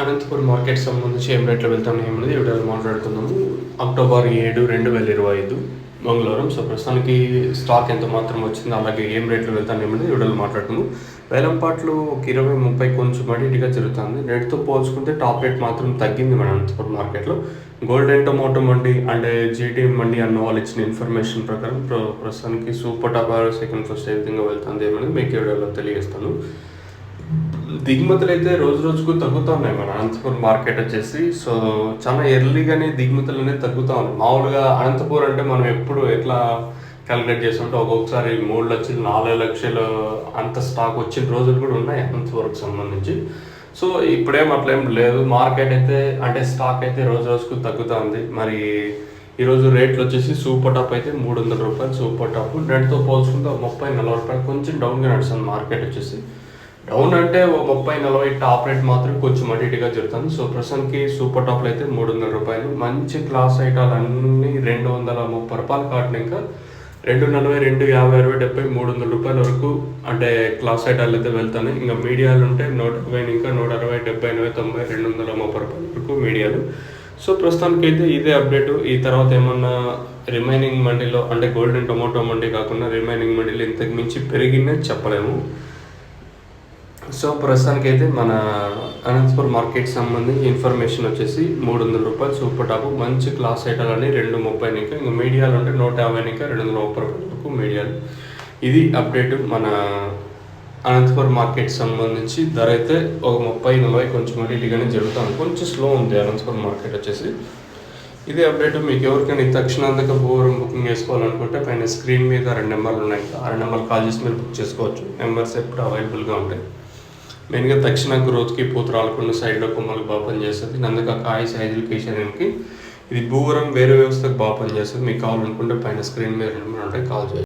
Anantapuram market సంబంధించి ఏం రేట్లో వెళ్తాం ఏమనేది వీడియోలో మాట్లాడుతున్నాము అక్టోబర్ ఏడు రెండు వేల ఇరవై ఐదు మంగళవారం. సో ప్రస్తుతానికి స్టాక్ ఎంత మాత్రం వచ్చింది అలాగే ఏం రేట్లో వెళ్తాను ఏమనేది వీడియోలో మాట్లాడుతున్నాము వేలంపాట్లు ఒక ఇరవై ముప్పై కొంచెం అడిటిగా జరుగుతుంది. రేట్తో పోల్చుకుంటే టాప్ రేట్ మాత్రం తగ్గింది మన అనంతపురం మార్కెట్లో. Golden tomato mandi and GTM mandi అన్న వాళ్ళు ఇచ్చిన ఇన్ఫర్మేషన్ ప్రకారం ప్ర- ప్రస్తుతానికి సూపర్ టాప్ సెకండ్ ఫస్ట్ ఏ విధంగా వెళ్తుంది ఏమనేది మీకు ఈ వీడియోలో తెలియజేస్తాను. దిగుమతులు అయితే రోజు రోజుకు తగ్గుతూ ఉన్నాయి మన అనంతపురం మార్కెట్ వచ్చేసి. సో చాలా ఎర్లీగానే దిగుమతులు అనేది తగ్గుతూ ఉన్నాయి. మామూలుగా అనంతపురం అంటే మనం ఎప్పుడు ఎట్లా క్యాలిక్యులేట్ చేస్తుంటే ఒక్కొక్కసారి మూడు లక్షలు నాలుగు లక్షలు అంత స్టాక్ వచ్చిన రోజులు కూడా ఉన్నాయి అనంతపురంకి సంబంధించి. సో ఇప్పుడేం అట్లేం లేదు. మార్కెట్ అయితే అంటే స్టాక్ అయితే రోజు రోజుకు తగ్గుతూ ఉంది. మరి ఈరోజు రేట్లు వచ్చేసి సూపర్ టాప్ అయితే మూడు వందల రూపాయలు సూపర్ టాప్. రెండుతో పోల్చుకుంటే ముప్పై నలభై రూపాయలు కొంచెం డౌన్గా నడుస్తుంది మార్కెట్ వచ్చేసి. డౌన్ అంటే ఓ ముప్పై నలభై టాప్ రేట్ మాత్రం కొంచెం అటు ఇటుగా జరుగుతుంది. సో ప్రస్తుతానికి సూపర్ టాప్లు అయితే మూడు వందల రూపాయలు. మంచి క్లాస్ ఐటాలు అన్నీ రెండు వందల ముప్పై రూపాయలు కాటిన ఇంకా రెండు నలభై రెండు యాభై అరవై డెబ్బై మూడు వందల రూపాయల వరకు అంటే క్లాస్ ఐటాలు అయితే వెళ్తాను ఇంకా మీడియాలు ఉంటే నూట ఇరవై ఇంకా నూట అరవై డెబ్బై ఎనభై తొంభై రెండు వందల ముప్పై రూపాయల వరకు మీడియాలు. సో ప్రస్తుతానికి అయితే ఇదే అప్డేట్. ఈ తర్వాత ఏమన్నా రిమైనింగ్ మండీలో అంటే గోల్డెన్ టొమాటో మండీ కాకుండా రిమైనింగ్ మండీలో ఇంతకు మించి పెరిగిందని చెప్పలేము. సో ప్రస్తుతానికి అయితే మన అనంతపురం మార్కెట్ సంబంధించి ఇన్ఫర్మేషన్ వచ్చేసి మూడు వందల రూపాయలు సూపర్ టాప్. మంచి క్లాస్ ఐటాలు అని రెండు ముప్పై ఇంకా ఇంకా మీడియాలు అంటే నూట యాభై ఇంకా రెండు వందల ముప్పై వరకు మీడియాలు. ఇది అప్డేట్ మన అనంతపురం మార్కెట్ సంబంధించి ధర అయితే ఒక ముప్పై నలభై కొంచెం ఇటుగానే జరుగుతుంది. కొంచెం స్లో ఉంది అనంతపురం మార్కెట్ వచ్చేసి. ఇదే అప్డేట్ మీకు ఎవరికైనా తక్షణాంతక పూర్వం బుకింగ్ చేసుకోవాలనుకుంటే పైన స్క్రీన్ మీద రెండు నెంబర్లు ఉన్నాయి. ఆ రెండు నెంబర్లు కాల్ చేసి మీరు బుక్ చేసుకోవచ్చు. నెంబర్స్ ఎప్పుడు అవైలబుల్గా ఉంటాయి. మెయిన్గా దక్షిణ గ్రోత్కి పూత సైడ్లో కొమ్మలకు బాగా పనిచేస్తుంది నందుక కాయ సైజులు కేసరికి ఇది భూవరం వేరే వ్యవస్థకు బాగా పనిచేస్తుంది మీకు కావాలనుకుంటే పైన స్క్రీన్ మీద రెండు నెంబర్లు ఉంటాయి. కాల్ చేయండి.